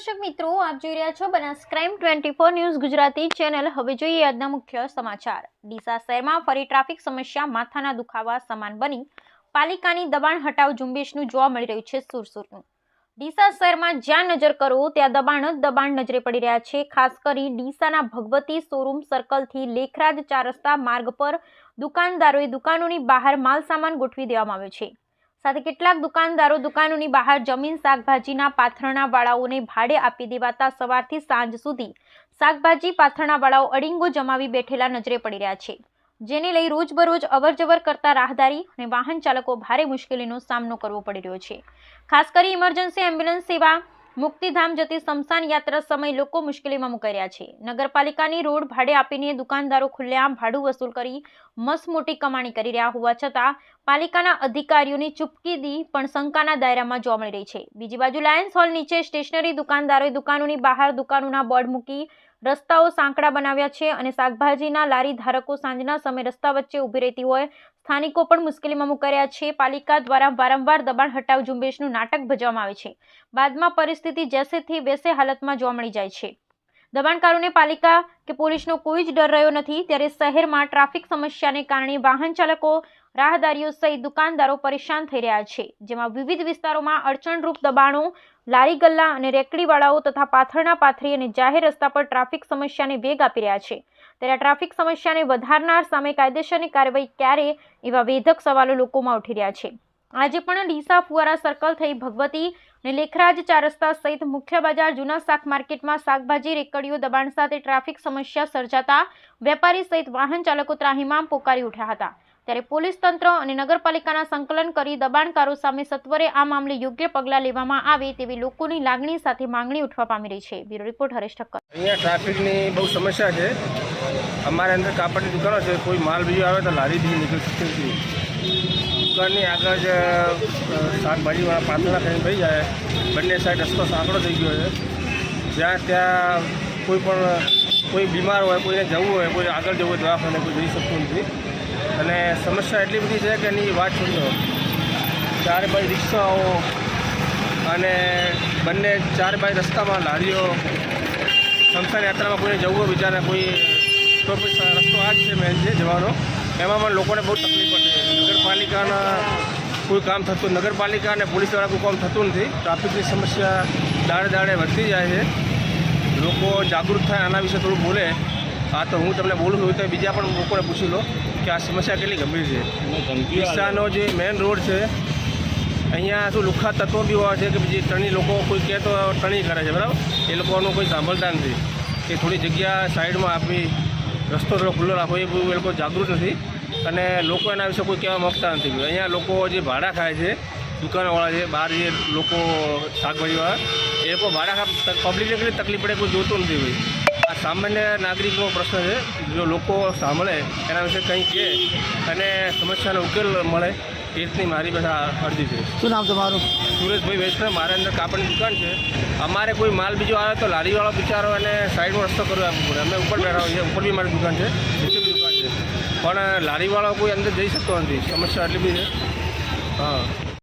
દર્શક મિત્રો, આપ જોઈ રહ્યા છો Banas crime twenty four news Gujarati channel હવે જોઈએ આજના મુખ્ય સમાચાર. ડીસા શહેરમાં ફરી ટ્રાફિક સમસ્યા, માથાના દુખાવા સમાન બની. પાલિકાની દબાણ હટાવ ઝુંબેશનું જોવા મળી રહ્યું છે સુરસુરનું. ડીસા શહેરમાં જ્યાં નજર કરો, ત્યાં દબાણ જ દબાણ નજરે પડી રહ્યા છે. ખાસ કરી ડીસાના ભગવતી શોરૂમ સર્કલથી લેખરાજ ચાર રસ્તા માર્ગ પર દુકાનદારોએ દુકાનોની બહાર માલસામાન ગોઠવી દેવામાં આવ્યો છે. સાથે કેટલાક દુકાનદારો દુકાનોની બહાર જમીન શાકભાજીના પાથરણા વાળાઓને ભાડે આપી દેવાતા સવારથી સાંજ સુધી શાકભાજી પાથરણા વાળાઓ અડીંગો જમાવી બેઠેલા નજરે પડી રહ્યા છે, જેને લઈ રોજબરોજ અવરજવર કરતા રાહદારી અને વાહન ચાલકો ભારે મુશ્કેલીનો સામનો કરવો પડી રહ્યો છે. ખાસ કરી ઇમરજન્સી એમ્બ્યુલન્સ સેવા મુક્તિધામ જતી સ્મશાન યાત્રા સમય લોકો મુશ્કેલીમાં મુકાઈ છે. નગરપાલિકાની રોડ ભાડે આપીને દુકાનદારો ખુલ્લેઆમ ભાડું વસૂલ કરી મસમોટી કમાણી કરી રહ્યા હોવા છતાં પાલિકાના અધિકારીઓની ચૂપકીદી પણ શંકાના દાયરામાં જોવા મળી રહી છે. બીજી બાજુ લાયન્સ હોલ નીચે સ્ટેશનરી દુકાનદારોએ દુકાનોની બહાર દુકાનોના બોર્ડ મૂકી રસ્તાઓ સાંકડા બનાવ્યા છે અને શાકભાજીના લારી ધારકો સાંજના સમયે રસ્તા વચ્ચે ઊભી રહેતી હોય. સ્થાનિકો પણ મુશ્કેલીમાં મુકાયા છે. પાલિકા દ્વારા વારંવાર દબાણ હટાવ ઝુંબેશનું નાટક ભજવામાં આવે છે. બાદમાં પરિસ્થિતિ જેસેથી વેસે હાલતમાં જોવા મળી જાય છે. દબાણકારોને પાલિકા કે પોલીસનો કોઈ જ ડર રહ્યો નથી. ત્યારે શહેરમાં ટ્રાફિક સમસ્યાને કારણે વાહન ચાલકો રાહદારીઓ સહિત દુકાનદારો પરેશાન થઈ રહ્યા છે, જેમાં વિવિધ વિસ્તારોમાં અડચણરૂપ દબાણો, લારી ગલ્લા અને રેકડીવાળાઓ તથા પાથરના પાથરી અને જાહેર રસ્તા પર ટ્રાફિક સમસ્યાને વેગ આપી રહ્યા છે. ત્યારે ટ્રાફિક સમસ્યાને વધારનાર સામે કાયદેસરની કાર્યવાહી ક્યારે એવા વેધક સવાલો લોકોમાં ઉઠી રહ્યા છે. આજે પણ ડીસા ફુવારા સર્કલ થઈ ભગવતી અને લેખરાજ ચાર રસ્તા સહિત મુખ્ય બજાર જૂના શાક માર્કેટમાં શાકભાજી, રેકડીઓ, દબાણ સાથે ટ્રાફિક સમસ્યા સર્જાતા વેપારી સહિત વાહન ચાલકો ત્રાહિમામ પોકારી ઉઠ્યા હતા. ત્યારે પોલીસ તંત્ર અને નગરપાલિકાના સંકલન કરી દબાણકારો સામે સત્વરે આ મામલે યોગ્ય પગલાં લેવામાં આવે તેવી લોકોની લાગણી સાથે માંગણી ઉઠવા પામી રહી છે. Bureau report, Haresh Thakkar. અહીંયા ટ્રાફિકની બહુ સમસ્યા છે. અમારે અંદર કાપડની દુકાનો છે. કોઈ માલ બીજો આવે તો લારી બીજી નીકળી શકતી દુકાનની આગળ જ શાકભાજીવાળા પાંદડા કરીને ભાઈ જાય. બંને સાઈડ રસ્તો સાંકડો થઈ ગયો છે. જ્યાં ત્યાં કોઈ પણ, કોઈ બીમાર હોય, કોઈને જવું હોય, કોઈ આગળ જવું હોય, દવાખાને કોઈ જઈ શકતું નથી. અને સમસ્યા એટલી બધી છે કે એની વાત છોડો ચારે બાજુ રિક્ષાઓ અને બંને ચારે બાજુ રસ્તામાં લારીઓ. સંસ્થાની યાત્રામાં કોઈને જવું હોય, બિચારા કોઈ તો પછી રસ્તો આ જ છે મેન છે, જવાનો. એમાં પણ લોકોને બહુ તકલીફ પડે નગરપાલિકાના કોઈ કામ થતું નગરપાલિકા અને પોલીસવાળા કોઈ કામ થતું નથી. ટ્રાફિકની સમસ્યા દાડે દાડે વધતી જાય છે. લોકો જાગૃત થાય આના વિશે થોડું બોલે. હા તો હું તમને બોલું છું તો બીજા પણ લોકોને પૂછી લો કે આ સમસ્યા કેટલી ગંભીર છે. ડીસાનો જે મેઇન રોડ છે અહીંયા શું લુખા તત્વો બી હોય છે કે બીજી ટણી લોકો કોઈ કહે તો ટણી કરે છે બરાબર? એ લોકોનું કોઈ સાંભળતા નથી. કે થોડી જગ્યા સાઈડમાં આપી રસ્તો થોડો ખુલ્લો રાખવો એ બહુ એ લોકો જાગૃત નથી. અને લોકો એના વિશે કોઈ કહેવા માગતા નથી. અહીંયા લોકો જે ભાડા ખાય છે, દુકાનવાળા છે બહાર જે લોકો શાકભાજીવાળા એ લોકો ભાડા ખા પબ્લિકને કેટલી તકલીફ પડે, કોઈ જોતું નથી ભાઈ. આ સામાન્ય નાગરિકનો પ્રશ્ન છે. જો લોકો સાંભળે, એના વિશે કંઈ કહે, અને સમસ્યાનો ઉકેલ મળે એ મારી બધા અરજી છે. શું નામ તમારું? સુરેશભાઈ વૈષ્ણવ મારા અંદર કાપડની દુકાન છે. અમારે કોઈ માલ બીજો આવે તો લારીવાળો બિચારો એને સાઈડમાં રસ્તો કરવો એમ પડે અમે ઉપર બેઠા હોઈએ ઉપર બી મારી દુકાન છે નીચે બી દુકાન છે. પણ લારીવાળો કોઈ અંદર જઈ શકતો નથી સમસ્યા એટલી બી છે. હા.